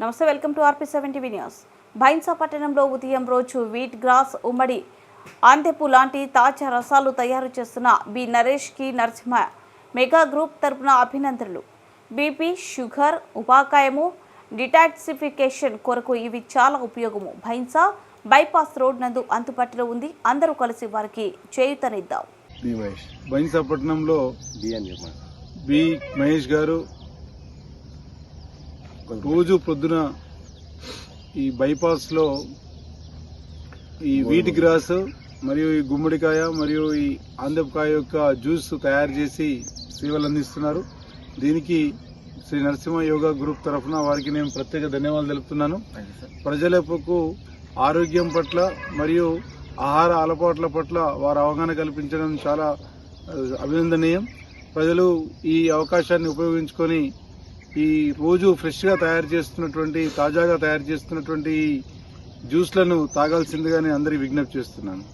నమస్తే welcome to RP seven TV news. Bhainsa పట్టణంలో ఉదయం రోజు వీట్ గ్రాస్ ఉమ్మడి ఆంతెపు లాంటి తాజా రసాలు తయారు చేస్తున్న బి నరేష్కి నరసింహ మెగా గ్రూప్ తరపున అభినందనలు. బీపీ షుగర్ ఉపాకాయము డిటాక్సిఫికేషన్ కొరకు ఇవి చాలా ఉపయోగము. భైన్సా బైపాస్ రోడ్ నందు అందుబాటులో ఉంది. అందరూ కలిసి వారికి చేయుతనిద్దాం. బి మహేష్. బైన్సాపట్నంలో బియ్యం చెప్పండి బి మహేష్ గారు రోజు పొద్దున ఈ బైపాస్లో ఈ వీటి గ్రాస్ మరియు ఈ గుమ్మడికాయ మరియు ఈ ఆందపకాయ యొక్క జ్యూస్ తయారు చేసి సేవలు అందిస్తున్నారు. దీనికి శ్రీ నరసింహ యోగా గ్రూప్ తరఫున వారికి నేను ప్రత్యేక ధన్యవాదాలు తెలుపుతున్నాను. ప్రజలకు ఆరోగ్యం పట్ల మరియు ఆహార అలవాట్ల పట్ల వారు అవగాహన కల్పించడం చాలా అభినందనీయం. ప్రజలు ఈ అవకాశాన్ని ఉపయోగించుకొని ఈ రోజు ఫ్రెష్గా తయారు చేస్తున్నటువంటి తాజాగా తయారు చేస్తున్నటువంటి జ్యూస్లను తాగాల్సిందిగా నేను అందరికి విజ్ఞప్తి చేస్తున్నాను.